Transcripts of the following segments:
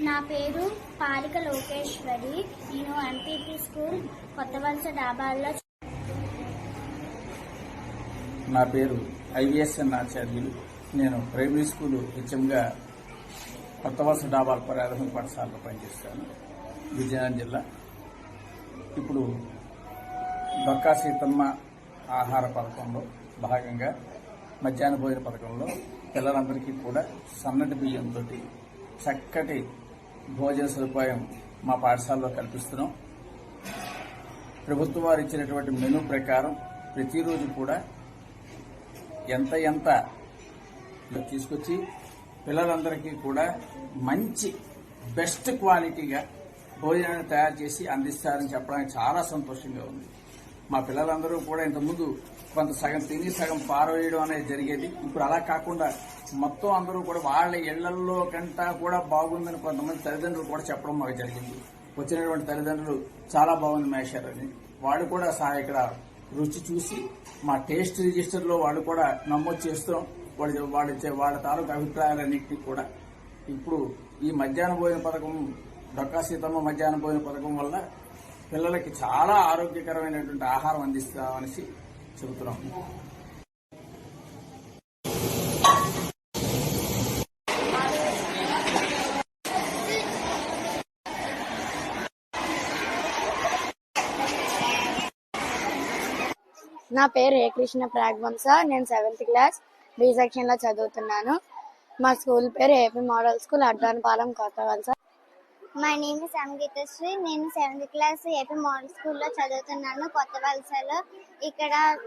నా పేరు పాలిక లోకేశ్వరి. నేను ఎంపీపీ స్కూల్ కొత్త వలస డాబాల్లో నా పేరు ఐవిఎస్ఎన్ ఆచార్యులు. నేను ప్రైమరీ స్కూల్ హెచ్ఎంగా కొత్త వలస డాబాల ప్రాథమిక పాఠశాలలో పనిచేస్తాను. విజయనగరం జిల్లా. ఇప్పుడు దొక్కా సీతమ్మ ఆహార పథకంలో భాగంగా మధ్యాహ్న భోజన పథకంలో పిల్లలందరికీ కూడా సన్నటి బియ్యంతో చక్కటి భోజన సదుపాయం మా పాఠశాలలో కల్పిస్తున్నాం. ప్రభుత్వం వారు ఇచ్చినటువంటి మెనూ ప్రకారం ప్రతిరోజు కూడా ఎంత ఎంత తీసుకొచ్చి పిల్లలందరికీ కూడా మంచి బెస్ట్ క్వాలిటీగా భోజనాన్ని తయారు చేసి అందిస్తారని చెప్పడానికి చాలా సంతోషంగా ఉంది. మా పిల్లలందరూ కూడా ఇంతకుముందు కొంత సగం తిని సగం పారవేయడం అనేది జరిగేది. ఇప్పుడు అలా కాకుండా మొత్తం అందరూ కూడా వాళ్ళ ఇళ్ళలో కంటా కూడా బాగుందని కొంతమంది తల్లిదండ్రులు కూడా చెప్పడం మాకు జరిగింది. వచ్చినటువంటి తల్లిదండ్రులు చాలా బాగుంది మేషర్ అని. వాళ్ళు కూడా సహా ఇక్కడ రుచి చూసి మా టేస్ట్ రిజిస్టర్లో వాళ్ళు కూడా నమోదు చేస్తాం వాళ్ళు వాళ్ళ ఇచ్చే వాళ్ళ తాలూకు అభిప్రాయాలన్నింటినీ కూడా ఇప్పుడు ఈ మధ్యాహ్న భోజన పథకం డొక్కా సీతమ్మ మధ్యాహ్న భోజన పథకం వల్ల పిల్లలకి చాలా ఆరోగ్యకరమైనటువంటి ఆహారం అందిస్తామనేసి చెబుతున్నాం. నా పేరు ఏ కృష్ణ ప్రాగ్వంశ. నేను సెవెంత్ క్లాస్ బి సెక్షన్లో చదువుతున్నాను. మా స్కూల్ పేరు ఏపీ మోడల్ స్కూల్ అడ్డానపాలెం కొత్త వలస మై నేమ్ ఇస్ సంగీతశ్రీ నేను సెవెంత్ క్లాస్ ఏపీ మోడల్ స్కూల్లో చదువుతున్నాను కొత్త వలసలో. ఇక్కడ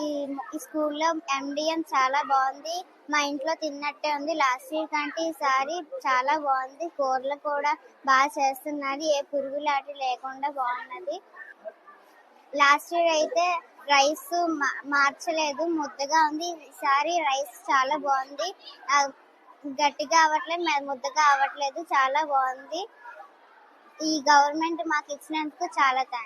ఈ- స్కూల్లో ఎండిఎం చాలా బాగుంది. మా ఇంట్లో తిన్నట్టే ఉంది. లాస్ట్ ఇయర్ కంటే ఈసారి చాలా బాగుంది. కూరలు కూడా బాగా చేస్తున్నారు. ఏ పురుగు లాంటి లేకుండా బాగున్నది. లాస్ట్ ఇయర్ అయితే రైస్ మా- మార్చలేదు. ముద్దగా ఉంది. ఈసారి రైస్ చాలా బాగుంది. గట్టిగా అవ్వట్లేదు. ముద్దగా అవ్వట్లేదు. చాలా బాగుంది. ఈ గవర్నమెంట్ మాకు ఇచ్చినందుకు చాలా థ్యాంక్స్